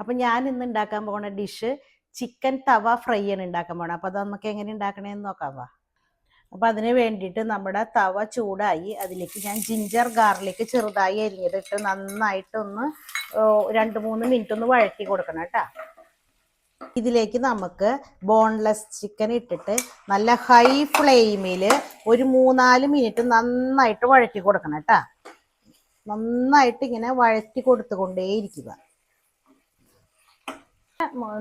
അപ്പം ഞാൻ ഇന്ന് ഉണ്ടാക്കാൻ പോകുന്ന ഡിഷ് ചിക്കൻ തവ ഫ്രൈ ആണ് ഉണ്ടാക്കാൻ പോകണം അപ്പോൾ അത് നമുക്ക് എങ്ങനെ ഉണ്ടാക്കണേന്ന് നോക്കാം വാ. അപ്പോൾ അതിന് വേണ്ടിയിട്ട് നമ്മുടെ തവ ചൂടായി അതിലേക്ക് ഞാൻ ജിഞ്ചർ ഗാർലിക് ചെറുതായി അരിഞ്ഞതിട്ട് നന്നായിട്ടൊന്ന് രണ്ട് മൂന്ന് മിനിറ്റ് ഒന്ന് വഴറ്റി കൊടുക്കണം കേട്ടോ. ഇതിലേക്ക് നമുക്ക് ബോൺലെസ് ചിക്കൻ ഇട്ടിട്ട് നല്ല ഹൈ ഫ്ലെയിമിൽ ഒരു മൂന്നാൽ മിനിറ്റ് നന്നായിട്ട് വഴറ്റി കൊടുക്കണം കേട്ടോ. നന്നായിട്ട് ഇങ്ങനെ വഴറ്റി കൊടുത്തുകൊണ്ടേയിരിക്കുക.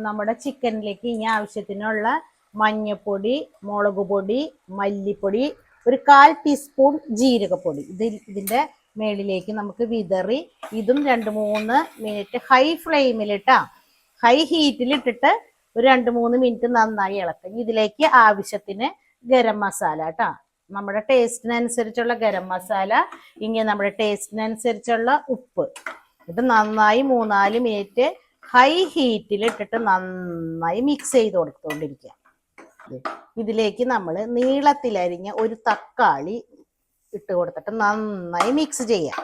നമ്മുടെ ചിക്കനിലേക്ക് ഇനി ആവശ്യത്തിനുള്ള മഞ്ഞപ്പൊടി മുളക് പൊടി മല്ലിപ്പൊടി ഒരു കാൽ ടീസ്പൂൺ ജീരകപ്പൊടി. ഇത് ഇതിന്റെ മേളിലേക്ക് നമുക്ക് വിതറി ഇതും രണ്ട് മൂന്ന് മിനിറ്റ് ഹൈ ഫ്ലെയിമിലിട്ടാ ഹൈ ഹീറ്റിലിട്ടിട്ട് ഒരു രണ്ട് മൂന്ന് മിനിറ്റ് നന്നായി ഇളക്കും. ഇതിലേക്ക് ആവശ്യത്തിന് ഗരം മസാല കേട്ടോ നമ്മുടെ ടേസ്റ്റിനനുസരിച്ചുള്ള ഗരം മസാല ഇങ്ങനെ നമ്മുടെ ടേസ്റ്റിനനുസരിച്ചുള്ള ഉപ്പ്. ഇത് നന്നായി മൂന്നാൽ മിനിറ്റ് ഹൈ ഹീറ്റിൽ ഇട്ടിട്ട് നന്നായി മിക്സ് ചെയ്ത് കൊടുത്തുകൊണ്ടിരിക്കുക ഇതിലേക്ക് നമ്മൾ നീളത്തിലരിഞ്ഞ ഒരു തക്കാളി ഇട്ട് കൊടുത്തിട്ട് നന്നായി മിക്സ് ചെയ്യാം.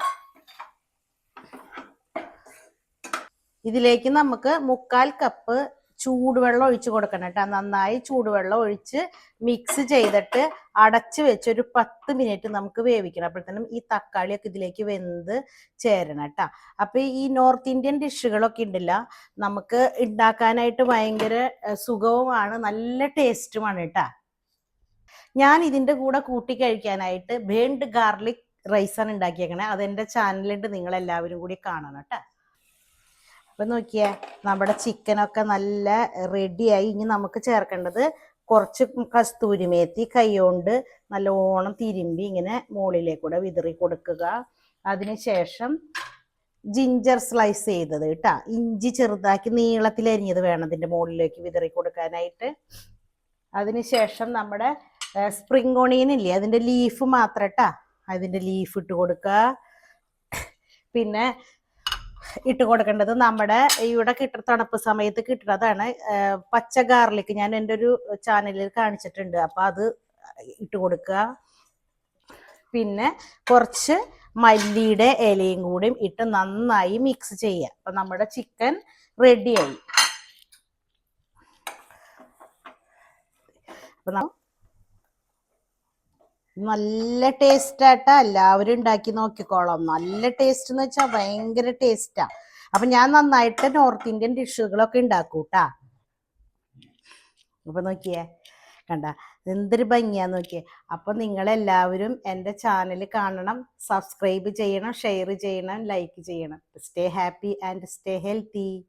ഇതിലേക്ക് നമുക്ക് മുക്കാൽ കപ്പ് ചൂടുവെള്ളം ഒഴിച്ച് കൊടുക്കണം കേട്ടോ. നന്നായി ചൂടുവെള്ളം ഒഴിച്ച് മിക്സ് ചെയ്തിട്ട് അടച്ച് വെച്ച് ഒരു പത്ത് മിനിറ്റ് നമുക്ക് വേവിക്കണം. അപ്പോഴത്തേനും ഈ തക്കാളിയൊക്കെ ഇതിലേക്ക് വെന്ത് ചേരണം കേട്ടോ. അപ്പൊ ഈ നോർത്ത് ഇന്ത്യൻ ഡിഷുകളൊക്കെ ഉണ്ടല്ല നമുക്ക് ഉണ്ടാക്കാനായിട്ട് ഭയങ്കര സുഖവുമാണ് നല്ല ടേസ്റ്റുമാണ് കേട്ടോ. ഞാൻ ഇതിന്റെ കൂടെ കൂട്ടി കഴിക്കാനായിട്ട് ബേൺഡ് ഗാർലിക് റൈസാണ് ഉണ്ടാക്കിയേക്കണേ അതെന്റെ ചാനലുണ്ട് നിങ്ങൾ എല്ലാവരും കൂടി കാണണം കേട്ടോ. അപ്പൊ നോക്കിയേ നമ്മുടെ ചിക്കനൊക്കെ നല്ല റെഡിയായി ഇനി നമുക്ക് ചേർക്കേണ്ടത് കുറച്ച് കസ്തൂരി മേത്തി കൈകൊണ്ട് നല്ലോണം തിരുമ്പി ഇങ്ങനെ മുകളിലേക്കൂടെ വിതറി കൊടുക്കുക. അതിനുശേഷം ജിഞ്ചർ സ്ലൈസ് ചെയ്തത് കേട്ടാ ഇഞ്ചി ചെറുതാക്കി നീളത്തിൽ അരിഞ്ഞത് വേണം അതിന്റെ മുകളിലേക്ക് വിതറി കൊടുക്കാനായിട്ട്. അതിനുശേഷം നമ്മുടെ സ്പ്രിംഗ് ഓണിയൻ ഇല്ലേ അതിന്റെ ലീഫ് മാത്രം കേട്ടാ അതിന്റെ ലീഫ് ഇട്ട് കൊടുക്കുക. പിന്നെ ഇട്ട് കൊടുക്കേണ്ടത് നമ്മുടെ ഇവിടെ കിട്ടുന്ന തണുപ്പ് സമയത്ത് കിട്ടുന്നതാണ്. പച്ച ഗാർലിക് ഞാൻ എന്റെ ഒരു ചാനലിൽ കാണിച്ചിട്ടുണ്ട്. അപ്പോൾ അത് ഇട്ട് കൊടുക്കുക. പിന്നെ കുറച്ച് മല്ലിയുടെ ഇലയും കൂടിയും ഇട്ട് നന്നായി മിക്സ് ചെയ്യുക. അപ്പം നമ്മുടെ ചിക്കൻ റെഡിയായി. അപ്പം നല്ല ടേസ്റ്റ് ആട്ടാ എല്ലാവരും ഉണ്ടാക്കി നോക്കിക്കോളാം. നല്ല ടേസ്റ്റ് എന്ന് വെച്ചാൽ ഭയങ്കര ടേസ്റ്റാ അപ്പൊ ഞാൻ നന്നായിട്ട് നോർത്ത് ഇന്ത്യൻ ഡിഷുകളൊക്കെ ഉണ്ടാക്കൂട്ടാ അപ്പൊ നോക്കിയേ കണ്ട എന്തൊരു ഭംഗിയാന്ന് നോക്കിയേ. അപ്പൊ നിങ്ങളെല്ലാവരും എന്റെ ചാനൽ കാണണം സബ്സ്ക്രൈബ് ചെയ്യണം ഷെയർ ചെയ്യണം ലൈക്ക് ചെയ്യണം. Stay happy and stay healthy